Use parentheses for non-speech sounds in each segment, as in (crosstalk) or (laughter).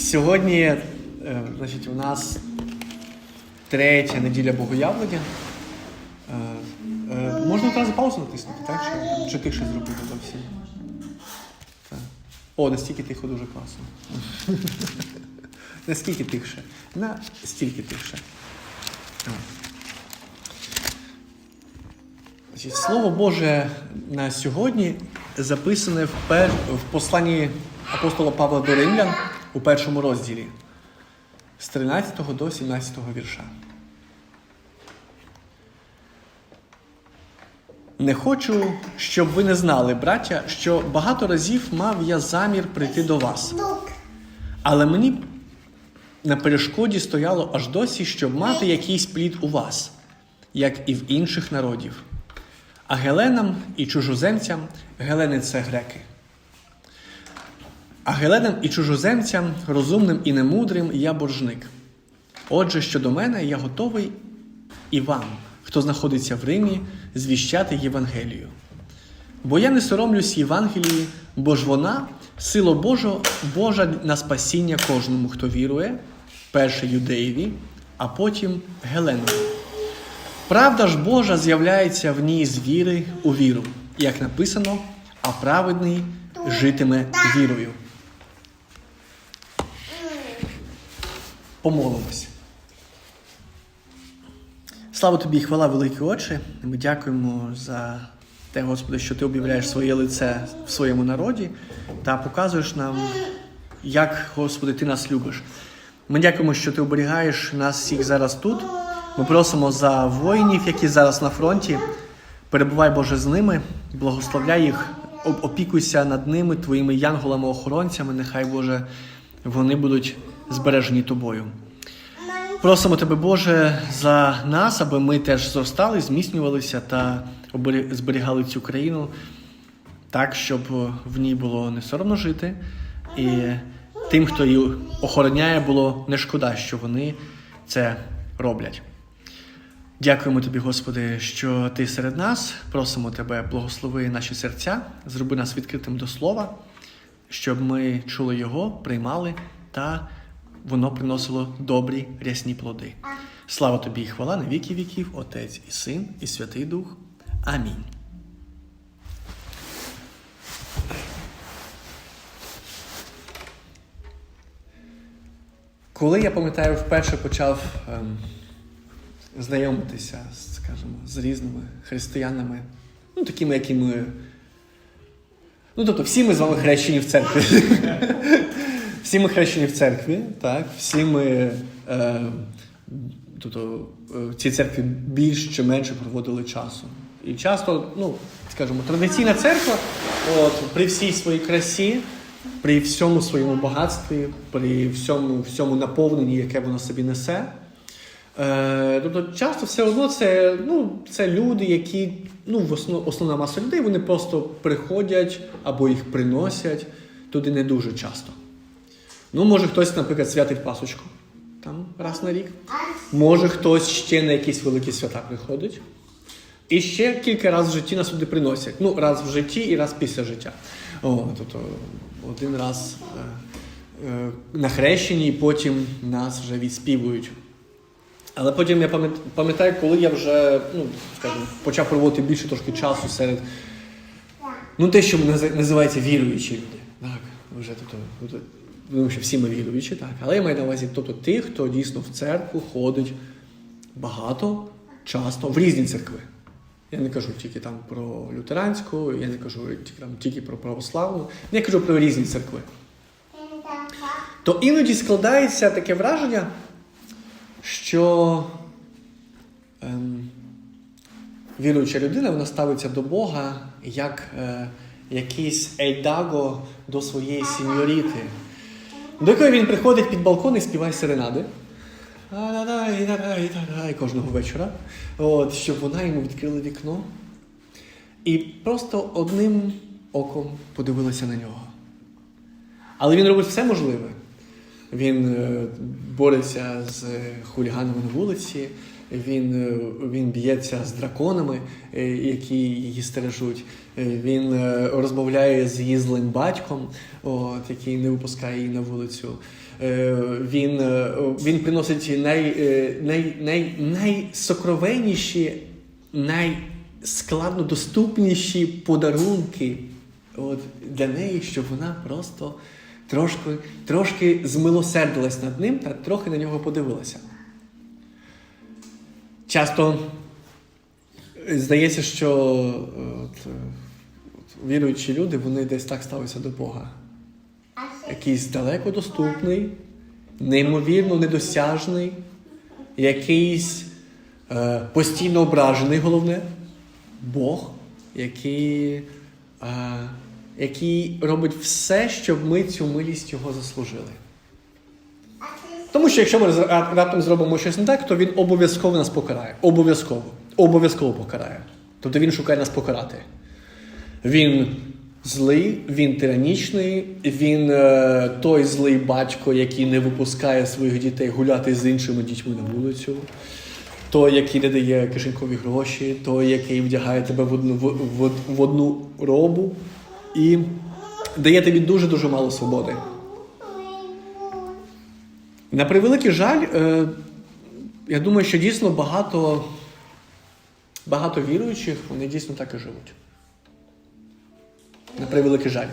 Сьогодні, е, значить, у нас третя неділя Богоявлення. Е, е, можна одразу паузу натиснути, так? Чи, чи тихше зробити зовсім? Так. О, настільки тихо дуже класно. Наскільки тихше? На стільки тихше. Значить, Слово Боже на сьогодні записане в посланні апостола Павла до Римлян у першому розділі з 13 до 17 вірша. Не хочу, щоб ви не знали, браття, що багато разів мав я замір прийти до вас. Але мені на перешкоді стояло аж досі, щоб мати якийсь плід у вас, як і в інших народів. А геленам і чужоземцям гелени це греки. А геленам і чужоземцям, розумним і немудрим, я боржник. Отже, щодо мене, я готовий і вам, хто знаходиться в Римі, звіщати Євангелію. Бо я не соромлюсь Євангелії, бо ж вона сила Божа, Божа на спасіння кожному, хто вірує, перше юдеєві, а потім Геленові. Правда ж Божа з'являється в ній з віри у віру, як написано, а праведний житиме вірою. Помолимось. Слава тобі хвала, великі очі. Ми дякуємо за те, Господи, що ти об'являєш своє лице в своєму народі та показуєш нам, як, Господи, ти нас любиш. Ми дякуємо, що ти оберігаєш нас всіх зараз тут. Ми просимо за воїнів, які зараз на фронті. Перебувай, Боже, з ними, благословляй їх, опікуйся над ними, твоїми янголами-охоронцями. Нехай, Боже, вони будуть збережені тобою. Просимо тебе, Боже, за нас, аби ми теж зростали, зміцнювалися та зберігали цю країну так, щоб в ній було не соромно жити, і тим, хто її охороняє, було не шкода, що вони це роблять. Дякуємо тобі, Господи, що ти серед нас. Просимо тебе, благослови наші серця, зроби нас відкритим до слова, щоб ми чули його, приймали та воно приносило добрі рясні плоди. Слава тобі і хвала на віки віків, Отець і Син, і Святий Дух. Амінь. Коли я пам'ятаю, вперше почав ем, знайомитися, скажімо, з різними християнами, ну такими, які ми. Ну, тобто, всі ми з вами хрещені в церкві. Всі ми хрещені в церкві, так? Всі ми е, тобто, е, в цій церкві більш чи менше проводили часу. І часто, ну, скажімо, традиційна церква, от, при всій своїй красі, при всьому своєму багатстві, при всьому, всьому наповненні, яке воно собі несе. Е, тобто часто все одно це, ну, це люди, які, ну, в основ, основна маса людей, вони просто приходять або їх приносять туди не дуже часто. Ну, може, хтось, наприклад, святить пасочку там раз на рік. Може, хтось ще на якісь великі свята приходить. І ще кілька разів в житті нас туди приносять. Ну, раз в житті і раз після життя. О, тобто один раз е, е, на хрещенні, і потім нас вже відспівують. Але потім я пам'ятаю, коли я вже, ну, скажімо, почав проводити більше трошки часу серед, ну, те, що називається віруючі люди. Так, вже тобто, думаю, що всі ми віруючі, так. Але я маю на увазі, тобто тих, хто дійсно в церкву ходить багато, часто, в різні церкви. Я не кажу тільки там про лютеранську, я не кажу тільки, там, тільки про православну, я кажу про різні церкви. То іноді складається таке враження, що ем, віруюча людина вона ставиться до Бога як е, якийсь ейдаго до своєї сіньоріти, до якої він приходить під балкон і співає серенади. Кожного вечора, от, щоб вона йому відкрила вікно. І просто одним оком подивилася на нього. Але він робить все можливе. Він е, бореться з хуліганами на вулиці, він, е, він б'ється з драконами, е, які її стережуть. Е, Він розмовляє з її злим батьком, от, який не випускає її на вулицю. Він, він приносить най, най, най, найсокровенніші, найскладнодоступніші подарунки от, для неї, щоб вона просто трошки, трошки змилосердилась над ним та трохи на нього подивилася. Часто е, здається, що е, от, е, от, віруючі люди вони десь так ставляться до Бога. Якийсь далеко доступний, неймовірно недосяжний, якийсь е, постійно ображений, головне, Бог, який, е, який робить все, щоб ми цю милість його заслужили. Тому що якщо ми ра- раптом зробимо щось не так, то він обов'язково нас покарає. Обов'язково. Обов'язково покарає. Тобто він шукає нас покарати. Він злий, він тиранічний, він е, той злий батько, який не випускає своїх дітей гуляти з іншими дітьми на вулицю. Той, який не дає кишенькові гроші, той, який вдягає тебе в одну, в, в, в одну робу і дає тобі дуже-дуже мало свободи. На превеликий жаль, е, я думаю, що дійсно багато, багато віруючих, вони дійсно так і живуть. На превеликий жаль.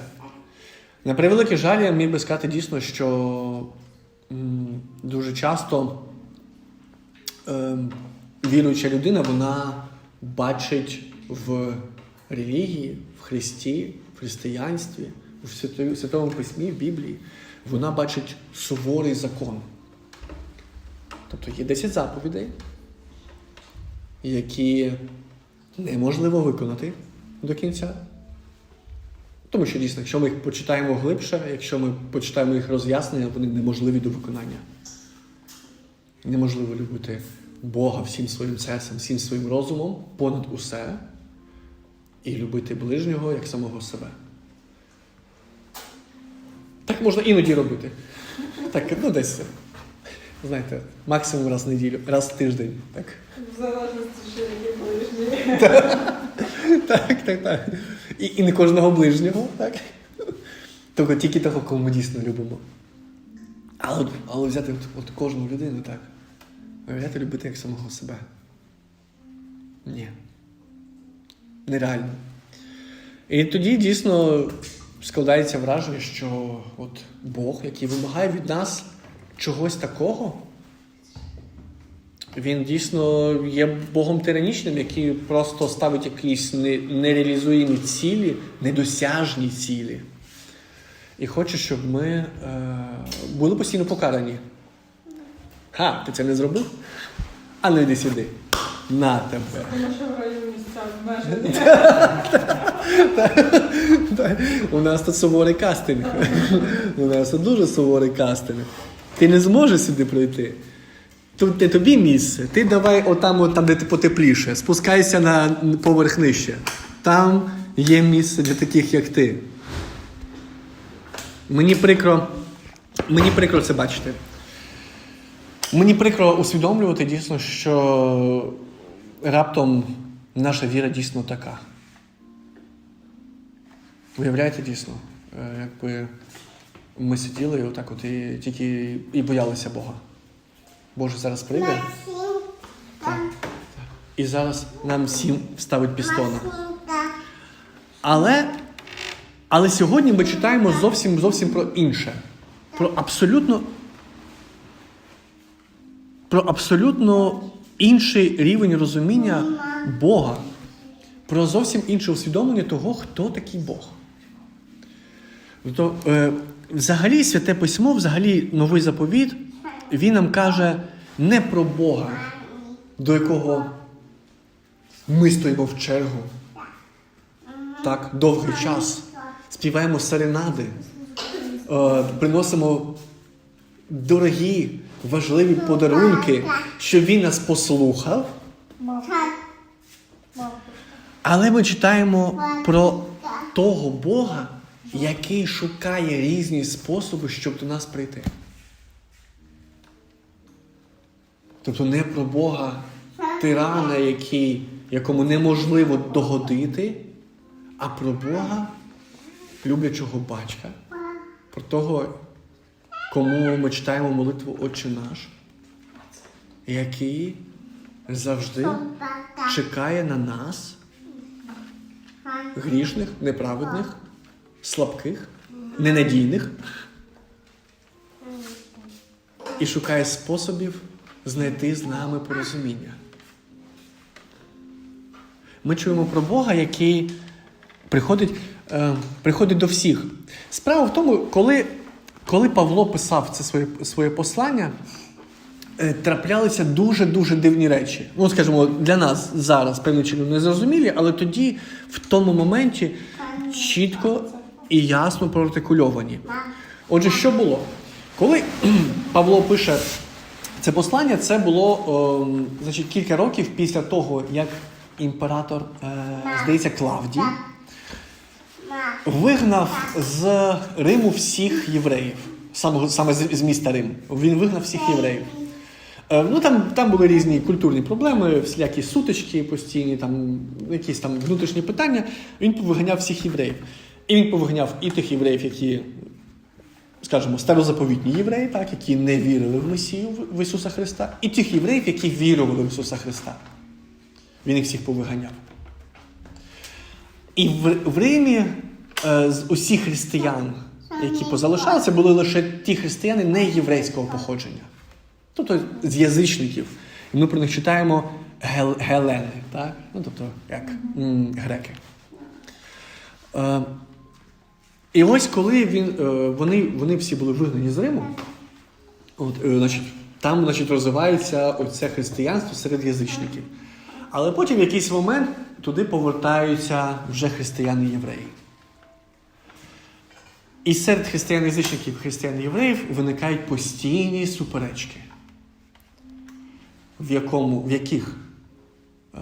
На превеликий жаль, я міг би сказати дійсно, що дуже часто е, віруюча людина, вона бачить в релігії, в Христі, в християнстві, в Святому Письмі, в Біблії, вона бачить суворий закон. Тобто є 10 заповідей, які неможливо виконати до кінця. Тому що дійсно, якщо ми їх почитаємо глибше, якщо ми почитаємо їх роз'яснення, вони неможливі до виконання. Неможливо любити Бога всім своїм серцем, всім своїм розумом понад усе і любити ближнього як самого себе. Так можна іноді робити. Так, ну десь, знаєте, максимум раз в неділю, раз в тиждень. Так. В залежності, що які ближні. Так, так, так. І, і не кожного ближнього, так? Тобто тільки того, кого ми дійсно любимо. Але, але взяти от, от кожну людину так. Взяти любити як самого себе. Ні. Нереально. І тоді дійсно складається враження, що от Бог, який вимагає від нас чогось такого, він дійсно є Богом тиранічним, який просто ставить якісь не- нереалізуємі цілі, недосяжні цілі. І хоче, щоб ми е, були постійно покарані. Ха, ти це не зробив? А ну йди сюди. На тебе. Тому що в місця обмежені. (laughs) У нас тут суворий кастинг. У нас тут дуже суворий кастинг. Ти не зможеш сюди пройти. Тут не тобі місце. Ти давай отам, от де ти потепліше. Спускайся на поверх нижче. Там є місце для таких, як ти. Мені прикро, мені прикро це бачити. Мені прикро усвідомлювати дійсно, що раптом наша віра дійсно така. Уявляєте дійсно, е, якби ми сиділи і отак от і тільки і боялися Бога. Боже зараз прийде і зараз нам всім вставить пістона. Але, але сьогодні ми читаємо зовсім зовсім про інше. Про абсолютно, про абсолютно інший рівень розуміння Бога. Про зовсім інше усвідомлення того, хто такий Бог. Тобто, е, взагалі, святе письмо, взагалі новий заповіт, він нам каже не про Бога, до якого ми стоїмо в чергу. Так, довгий час. Співаємо серенади, е, приносимо дорогі, важливі подарунки, що він нас послухав. Але ми читаємо про того Бога, який шукає різні способи, щоб до нас прийти. Тобто не про Бога, тирана, який, якому неможливо догодити, а про Бога, люблячого батька, про того, кому ми читаємо молитву Отче наш, який завжди чекає на нас, грішних, неправедних, слабких, ненадійних, і шукає способів знайти з нами порозуміння. Ми чуємо про Бога, який приходить, е, приходить до всіх. Справа в тому, коли, коли Павло писав це своє, своє послання, е, траплялися дуже-дуже дивні речі. Ну, скажімо, для нас зараз певним чином не зрозумілі, але тоді, в тому моменті, чітко і ясно проартикульовані. Отже, що було? Коли (clears throat) Павло пише це послання, це було ем, значить, кілька років після того, як імператор, е, здається, Клавдій вигнав з Риму всіх євреїв, саме, саме з міста Рим. Він вигнав всіх євреїв. Е, Ну, там, там були різні культурні проблеми, всілякі сутички постійні, там, якісь там внутрішні питання. Він повиганяв всіх євреїв. І він повиганяв і тих євреїв, які, скажімо, старозаповітні євреї, так, які не вірили в Месію, в Ісуса Христа, і тих євреїв, які вірували в Ісуса Христа. Він їх всіх повиганяв. І в, Римі е, з усіх християн, які позалишалися, були лише ті християни не єврейського походження. Тобто з язичників. І ми про них читаємо гел, гелени, так? Ну, тобто, як греки. І ось коли він, е, вони, вони всі були вигнані з Риму, от, е, значить, там значить, розвивається оце християнство серед язичників. Але потім в якийсь момент туди повертаються вже християни-євреї. І серед християн-язичників, християн-євреїв виникають постійні суперечки, в, якому, в яких е,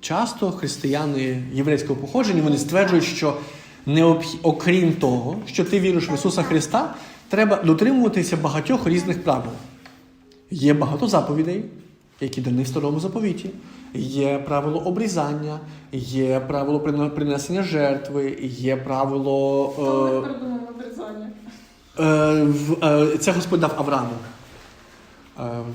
часто християни єврейського походження вони стверджують, що необх... окрім того, що ти віриш в Ісуса Христа, треба дотримуватися багатьох різних правил. Є багато заповідей, які дані в старому заповіті. Є правило обрізання, є правило принесення жертви, є правило. Хто Е, не придумав обрізання? Е, е, Це Господь дав Аврааму.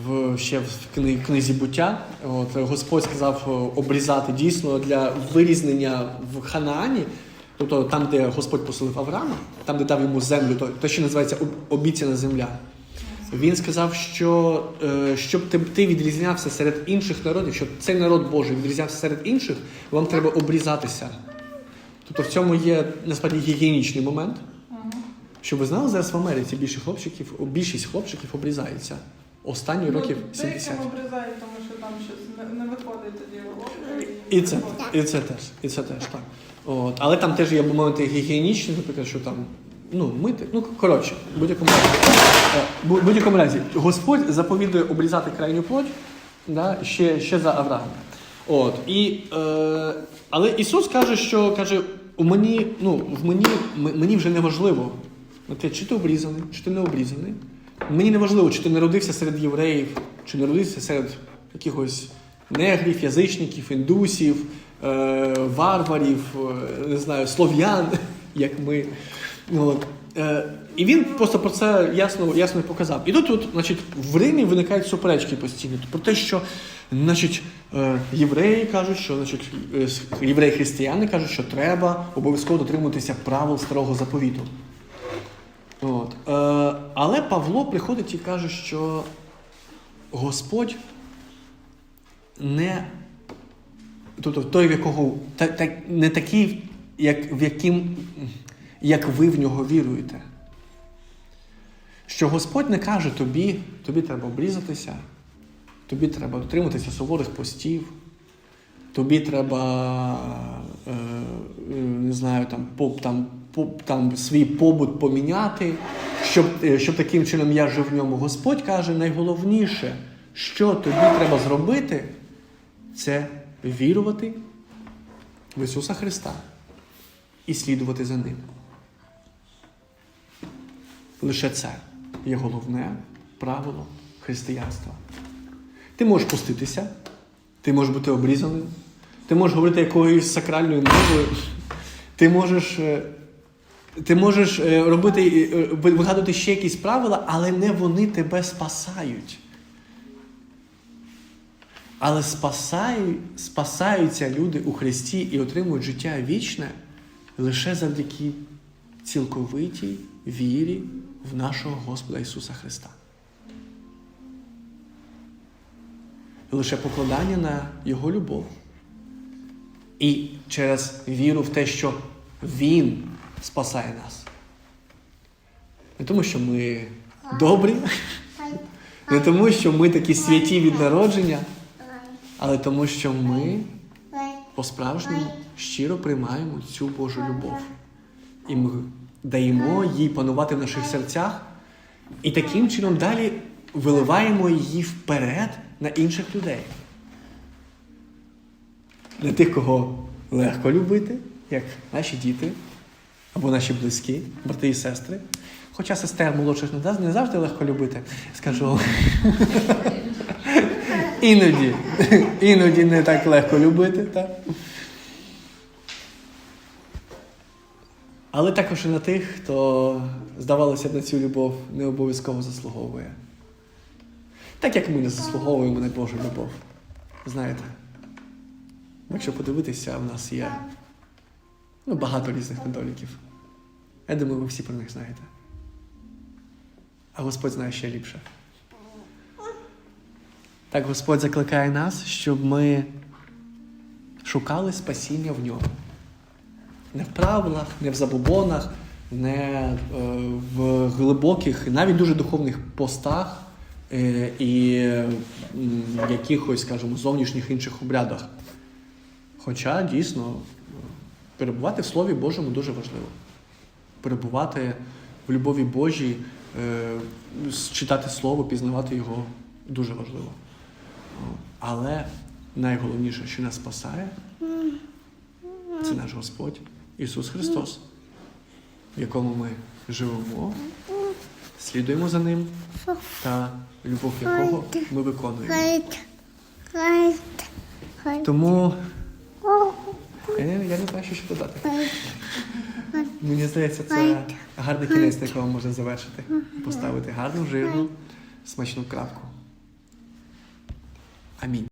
В, ще в книзі буття. От, Господь сказав обрізати дійсно для вирізнення в Ханаані, тобто там, де Господь поселив Авраама, там, де дав йому землю, то, те, що називається обіцяна земля. Він сказав, що е, щоб ти, відрізнявся серед інших народів, щоб цей народ Божий відрізнявся серед інших, вам треба обрізатися. Тобто в цьому є насправді гігієнічний момент. Щоб ви знали, зараз в Америці більше хлопчиків, більшість хлопчиків обрізаються останні років 70. Деяким обрізають, тому що там щось не, не виходить тоді. І це, і це теж, і це теж так. От. Але там теж є моменти гігієнічні, наприклад, що там ну, мити. Ну, коротше, в будь-якому разі. Е, будь-якому разі, Господь заповідує обрізати крайню плоть да, ще, ще за Авраама. От. І, е, але Ісус каже, що каже, у мені, ну, в мені, мені вже не важливо, ну, чи ти обрізаний, чи ти не обрізаний. Мені не важливо, чи ти народився серед євреїв, чи народився серед якихось негрів, язичників, індусів, варварів, е, не знаю, слов'ян, (laughs) як ми. От. Е, і він просто про це ясно, ясно показав. І тут, тут, значить, в Римі виникають суперечки постійно про те, що значить, е, євреї кажуть, що значить, е, євреї-християни кажуть, що треба обов'язково дотримуватися правил старого заповіту. От. Е, але Павло приходить і каже, що Господь не тобто той, в якого та, та, не такий, як, в яким, як ви в нього віруєте. Що Господь не каже тобі, тобі треба обрізатися, тобі треба дотриматися суворих постів, тобі треба, е, е, не знаю, там, по, там, по, там, свій побут поміняти, щоб, е, щоб таким чином я жив в ньому. Господь каже, найголовніше, що тобі треба зробити, це вірувати в Ісуса Христа і слідувати за Ним. Лише це є головне правило християнства. Ти можеш поститися, Ти можеш бути обрізаним, ти можеш говорити якоюсь сакральною мовою, ти можеш. е, Ти можеш е, робити, е, вигадувати ще якісь правила, але не вони тебе спасають. Але спасають, спасаються люди у Христі і отримують життя вічне лише завдяки цілковитій вірі в нашого Господа Ісуса Христа. Лише покладання на Його любов. І через віру в те, що Він спасає нас. Не тому, що ми добрі, не тому, що ми такі святі від народження, але тому, що ми по-справжньому щиро приймаємо цю Божу любов. І ми даємо їй панувати в наших серцях, і таким чином далі виливаємо її вперед на інших людей. Для тих, кого легко любити, як наші діти або наші близькі, брати і сестри. Хоча сестер молодших не завжди легко любити, скажу. Іноді, іноді не так легко любити, так? Але також і на тих, хто, здавалося б, на цю любов не обов'язково заслуговує. Так як ми не заслуговуємо на Божу любов. Знаєте, якщо подивитися, в нас є ну, багато різних недоліків. Я думаю, ви всі про них знаєте. А Господь знає ще ліпше. Так Господь закликає нас, щоб ми шукали спасіння в ньому. Не в правилах, не в забобонах, не е, в глибоких, навіть дуже духовних постах е, і якихось, скажімо, зовнішніх інших обрядах. Хоча дійсно перебувати в Слові Божому дуже важливо. Перебувати в любові Божій, е, читати Слово, пізнавати його дуже важливо. Але найголовніше, що нас спасає, це наш Господь Ісус Христос, в якому ми живемо, слідуємо за Ним та любов якого ми виконуємо. Тому не, я не знаю, що ще додати. Мені здається, це гарний кінець, на якого можна завершити. Поставити гарну, жирну, смачну крапку. Амінь.